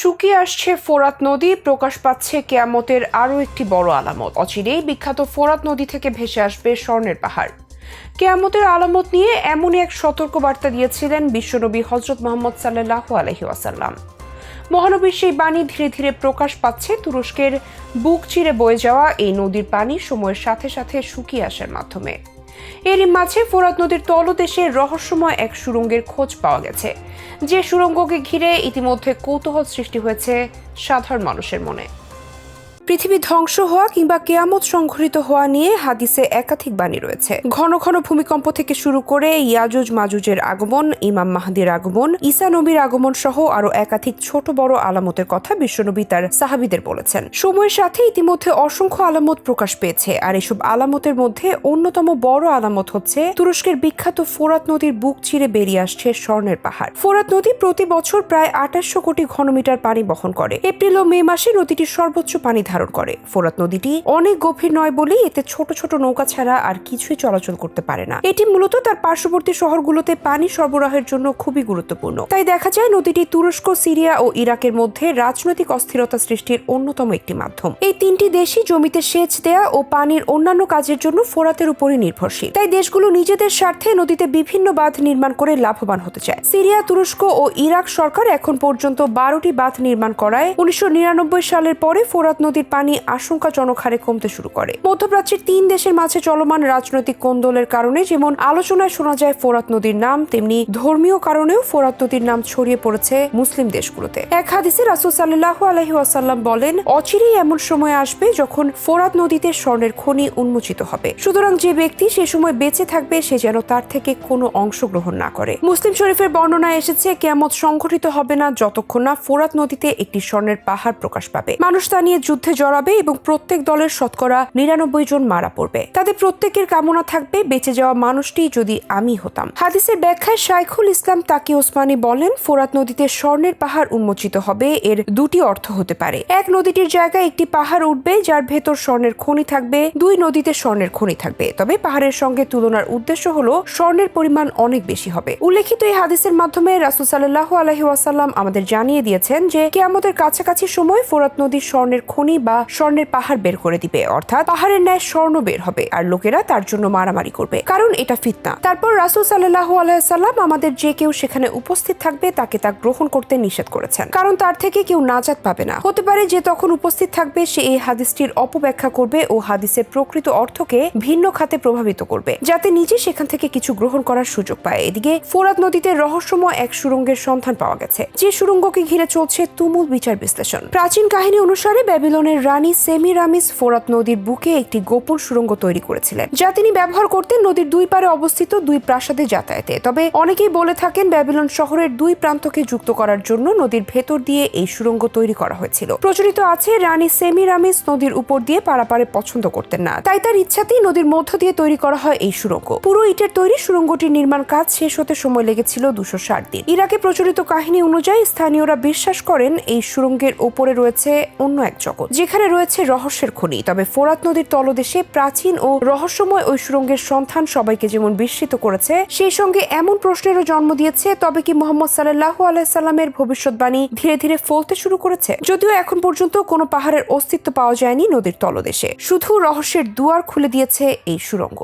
শুকিয়ে আসছে ফোরাত নদী। প্রকাশ পাচ্ছে কেয়ামতের আরও একটি বড় আলামত। অচিরেই বিখ্যাত ফোরাত নদী থেকে ভেসে আসবে স্বর্ণের পাহাড়। কেয়ামতের আলামত নিয়ে এমনই এক সতর্ক বার্তা দিয়েছিলেন বিশ্বনবী হজরত মোহাম্মদ সাল্লাহ আলহি ওয়াসাল্লাম। মহানবীর সেই বাণী ধীরে ধীরে প্রকাশ পাচ্ছে। তুরস্কের বুক চিরে বয়ে যাওয়া এই নদীর পানি সময়ের সাথে সাথে শুকিয়ে আসার মাধ্যমে। এরই মাঝে ফোরাত নদীর তলদেশে রহস্যময় এক সুরঙ্গের খোঁজ পাওয়া গেছে। যে সুরঙ্গকে ঘিরে ইতিমধ্যে কৌতূহল সৃষ্টি হয়েছে সাধারণ মানুষের মনে। পৃথিবী ধ্বংস হওয়া কিংবা কেয়ামত সংঘটিত হওয়া নিয়ে হাদিসে একাধিক বাণী রয়েছে। ঘন ঘন ভূমিকম্প থেকে শুরু করে ইয়াজুজ মাজুজের আগমন, ইমাম মাহাদির আগমন, ঈসা নবীর আগমন সহ আরও একাধিক ছোট বড় আলামতের কথা বিশ্বনবী তার সাহাবিদের বলেছেন। সময়ের সাথে ইতিমধ্যে অসংখ্য আলামত প্রকাশ পেয়েছে আর এসব আলামতের মধ্যে অন্যতম বড় আলামত হচ্ছে তুরস্কের বিখ্যাত ফোরাত নদীর বুক চিরে বেরিয়ে আসছে স্বর্ণের পাহাড়। ফোরাত নদী প্রতি বছর প্রায় আঠাশশো কোটি ঘনমিটার পানি বহন করে। এপ্রিল ও মে মাসে নদীটি সর্বোচ্চ পানি ধারণ করে। ফোরাত নদীটি অনেক গভীর নয় বলেই এতে ছোট ছোট নৌকা ছাড়া আর কিছুই চলাচল করতে পারে না। এটি মূলত তার পার্শ্ববর্তী শহরগুলোতে পানি সরবরাহের জন্য খুবই গুরুত্বপূর্ণ। তাই দেখা যায় নদীটি তুরস্ক, সিরিয়া ও ইরাকের মধ্যে রাজনৈতিক অস্থিরতা সৃষ্টির অন্যতম একটি মাধ্যম। এই তিনটি দেশই জমিতে সেচ দেয়া ও পানির অন্যান্য কাজের জন্য ফোরাতের উপরই নির্ভরশীল। তাই দেশগুলো নিজেদের স্বার্থে নদীতে বিভিন্ন বাঁধ নির্মাণ করে লাভবান হতে চায়। সিরিয়া, তুরস্ক ও ইরাক সরকার এখন পর্যন্ত বারোটি বাঁধ নির্মাণ করায় উনিশশো নিরানব্বই সালের পরে ফোরাত নদীর পানি আশঙ্কাজনক হারে কমতে শুরু করে। মধ্যপ্রাচ্যের তিন দেশের মাঝে চলমান রাজনৈতিক কোন্দলের কারণে যেমন আলোচনায় শোনা যায় ফোরাত নদীর নাম, তেমনি ধর্মীয় কারণেও ফোরাত নদীর নাম ছড়িয়ে পড়েছে মুসলিম দেশগুলোতে। এক হাদিসে রাসুল সাল্লাহ আলহি ওয়াসাল্লাম বলেন, অচিরেই এমন সময় আসবে যখন ফোরাত নদীতে স্বর্ণের খনি উন্মোচিত হবে। সুতরাং যে ব্যক্তি সে সময় বেঁচে থাকবে, সে যেন তার থেকে কোনো অংশ গ্রহণ না করে। মুসলিম শরীফের বর্ণনায় এসেছে, কেয়ামত সংঘটিত হবে না যতক্ষণ না ফোরাত নদীতে একটি স্বর্ণের পাহাড় প্রকাশ পাবে। মানুষ তা নিয়ে যুদ্ধে জড়াবে এবং প্রত্যেক দলের শতকরা নিরানব্বই জন মারা পড়বে। তাদের প্রত্যেকের কামনা থাকবে বেঁচে যাওয়া মানুষটি যদি আমি হতাম। হাদিসের ব্যাখ্যায় শাইখুল ইসলাম তাকি ওসমানী বলেন, ফোরাত নদীতে স্বর্ণের পাহাড় উন্মোচিত হবে, এর দুটি অর্থ হতে পারে। এক নদীটির জায়গায় একটি পাহাড় উঠবে, যার ভেতর স্বর্ণের খনি থাকবে, দুই নদীতে স্বর্ণের খনি থাকবে। তবে পাহাড়ের সঙ্গে তুলনার উদ্দেশ্য হলো স্বর্ণের পরিমাণ অনেক বেশি হবে। উল্লেখিত এই হাদিসের মাধ্যমে রাসুল সাল্লাহ আলহি ওয়াসাল্লাম আমাদের জানিয়ে দিয়েছেন যে, কেয়ামতের কাছাকাছি সময় ফোরাত নদীর স্বর্ণের খনি বা স্বর্ণের পাহাড় বের করে দিবে। অর্থাৎ পাহাড়ের ন্যায় স্বর্ণ বের হবে আর লোকেরা তার জন্য মারামারি করবে। কারণ এটা ফিতনা। তারপর রাসুল সাল্লাহ আলাইসাল্লাম আমাদের যে কেউ সেখানে উপস্থিত থাকবে, তাকে তা গ্রহণ করতে নিষেধ করেছেন। কারণ তার থেকে কেউ নাজাত পাবে না। হতে পারে যে তখন উপস্থিত থাকবে, সে এই হাদিসটির অপব্যাখ্যা করবে ও হাদিসের প্রকৃত অর্থকে ভিন্ন খাতে প্রভাবিত করবে, যাতে নিজে সেখান থেকে কিছু গ্রহণ করার সুযোগ পায়। এদিকে ফোরাত নদীতে রহস্যময় এক সুরঙ্গের সন্ধান পাওয়া গেছে। যে সুরঙ্গকে ঘিরে চলছে তুমুল বিচার বিশ্লেষণ। প্রাচীন কাহিনী অনুসারে ব্যাবিলনের রানী সেমিরামিস ফোরাত নদীর বুকে একটি গোপন সুরঙ্গ তৈরি করেছিলেন, যা তিনি ব্যবহার করতেন নদীর দুই পারে অবস্থিত দুই প্রাসাদে যাতায়াতে। তবে অনেকেই বলে থাকেন ব্যাবিলন শহরের দুই প্রান্তকে যুক্ত করার জন্য নদীর ভেতর দিয়ে এই সুরঙ্গ তৈরি করা হয়েছিল। প্রচলিত আছে, রানী সেমিরামিস নদীর উপর দিয়ে পারাপারে পছন্দ করতেন না। তাই তার ইচ্ছাতেই নদীর মধ্য দিয়ে তৈরি করা হয় এই সুরঙ্গ পুরো ইটের তৈরি সুরঙ্গটির নির্মাণ কাজ শেষ হতে সময় লেগেছিল দুশো ষাট দিন। ইরাকে প্রচলিত কাহিনী অনুযায়ী স্থানীয়রা বিশ্বাস করেন, এই সুরঙ্গের ওপরে রয়েছে অন্য এক জগৎ যেখানে রয়েছে রহস্যের খনি, তবে ফোরাত নদীর তলদেশে প্রাচীন ও রহস্যময় ওই সুরঙ্গের সন্ধান সবাইকে যেমন বিস্মিত করেছে, সেই সঙ্গে এমন প্রশ্নেরও জন্ম দিয়েছে, তবে কি মোহাম্মদ সাল্লাহ আলাইসাল্লামের ভবিষ্যৎবাণী ধীরে ধীরে ফলতে শুরু করেছে? যদিও এখন পর্যন্ত কোনো পাহাড়ের অস্তিত্ব পাওয়া যায়নি নদীর তলদেশে। শুধু রহস্যের দুয়ার খুলে দিয়েছে এই সুরঙ্গ।